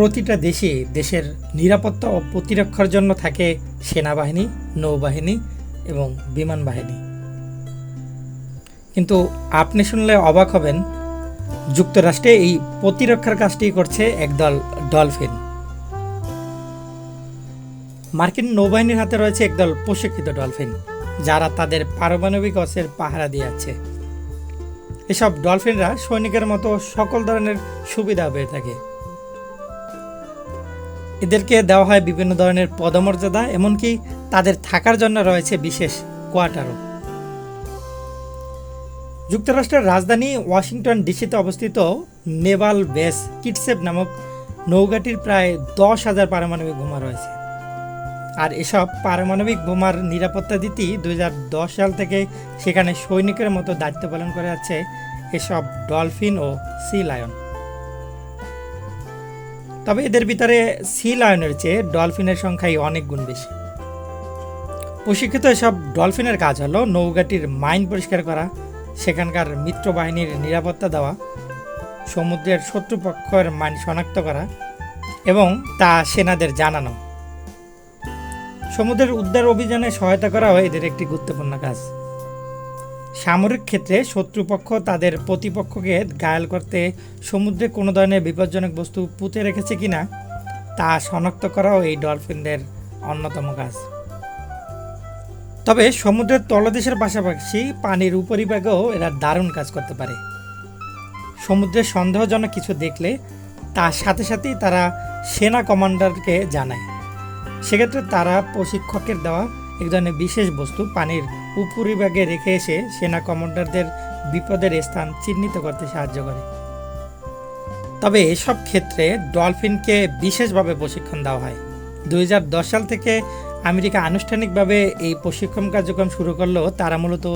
প্রতিটা দেশে দেশের নিরাপত্তা ও প্রতিরক্ষার জন্য থাকে সেনাবাহিনী, নৌবাহিনী এবং বিমান বাহিনী। কিন্তু আপনি শুনলে অবাক হবেন, যুক্তরাষ্ট্রে এই প্রতিরক্ষার কাজটি করছে একদল ডলফিন। মার্কিন নৌবাহিনীর হাতে রয়েছে একদল প্রশিক্ষিত ডলফিন, যারা তাদের পারমাণবিক অস্ত্রের পাহারা দিয়ে আছে এসব ডলফিনরা সৈনিকের মতো সকল ধরনের সুবিধা পেয়ে থাকে। এদেরকে দেওয়া হয় বিভিন্ন ধরনের পদমর্যাদা, এমনকি তাদের থাকার জন্য রয়েছে বিশেষ কোয়ার্টারও। যুক্তরাষ্ট্রের রাজধানী ওয়াশিংটন ডিসিতে অবস্থিত নেভাল বেস কিটসেপ নামক নৌঘাটির প্রায় দশ হাজার পারমাণবিক বোমা রয়েছে। আর এসব পারমাণবিক বোমার নিরাপত্তা হাজার দশ সাল থেকে সেখানে সৈনিকের মতো দায়িত্ব পালন করে যাচ্ছে এসব ডলফিন ও সি লায়ন। তবে এদের ভিতরে সি লায়নের চেয়ে ডলফিনের সংখ্যাই অনেক গুণ বেশি। প্রশিক্ষিত এসব ডলফিনের কাজ হলো নৌকাটির মাইন পরিষ্কার করা, সেখানকার মিত্র বাহিনীর নিরাপত্তা দেওয়া, সমুদ্রের শত্রুপক্ষের মাইন শনাক্ত করা এবং তা সেনাদের জানানো। সমুদ্রের উদ্ধার অভিযানে সহায়তা করাও এদের একটি গুরুত্বপূর্ণ কাজ। সামরিক ক্ষেত্রে শত্রুপক্ষ তাদের প্রতিপক্ষকে ঘায়াল করতে সমুদ্রে কোনো ধরনের বিপজ্জনক বস্তু পুঁতে রেখেছে কিনা তা শনাক্ত করাও এই ডলফিনদের অন্যতম কাজ। তবে সমুদ্রের তলদেশের পাশাপাশি পানির উপরিভাগেও এরা দারুণ কাজ করতে পারে। সমুদ্রের সন্দেহজনক কিছু দেখলে তার সাথে সাথেই তারা সেনা কমান্ডারকে জানায়। সেক্ষেত্রে তারা প্রশিক্ষকের দেওয়া ধরনের বিশেষ বস্তু পানির উপরিভাগে রেখে এসে সেনা কমান্ডারদের বিপদের স্থান চিহ্নিত করতে সাহায্য করে। তবে এসব ক্ষেত্রে ডলফিনকে বিশেষভাবে প্রশিক্ষণ দেওয়া হয়। দুই হাজার দশ সাল থেকে আমেরিকা আনুষ্ঠানিকভাবে এই প্রশিক্ষণ কার্যক্রম শুরু করলেও তারা মূলত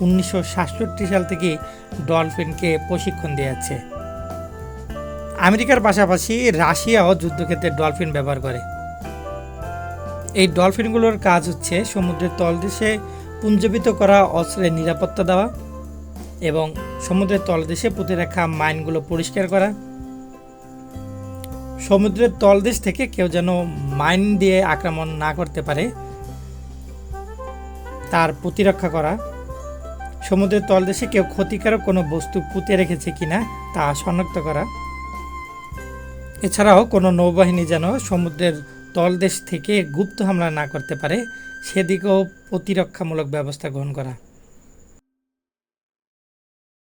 উনিশশো সাতষট্টি সাল থেকে ডলফিনকে প্রশিক্ষণ দিয়ে যাচ্ছে। আমেরিকার পাশাপাশি রাশিয়াও যুদ্ধক্ষেত্রে ডলফিন ব্যবহার করে। এই ডলফিনগুলোর কাজ হচ্ছে সমুদ্রের তলদেশে পুঞ্জীবিত করা অস্ত্রের নিরাপত্তা দেওয়া এবং সমুদ্রের তলদেশে পুঁতে রাখা মাইনগুলো পরিষ্কার করা। সমুদ্রের তলদেশ থেকে কেউ যেন মাইন দিয়ে আক্রমণ না করতে পারে, তার প্রতিরক্ষা করা। সমুদ্রের তলদেশে কেউ ক্ষতিকারক কোনো বস্তু পুঁতে রেখেছে কিনা তা শনাক্ত করা। এছাড়াও কোনো নৌবাহিনী যেন সমুদ্রের তলদেশ থেকে গুপ্ত হামলা না করতে পারে সেদিকেও প্রতিরক্ষামূলক ব্যবস্থা গ্রহণ করা।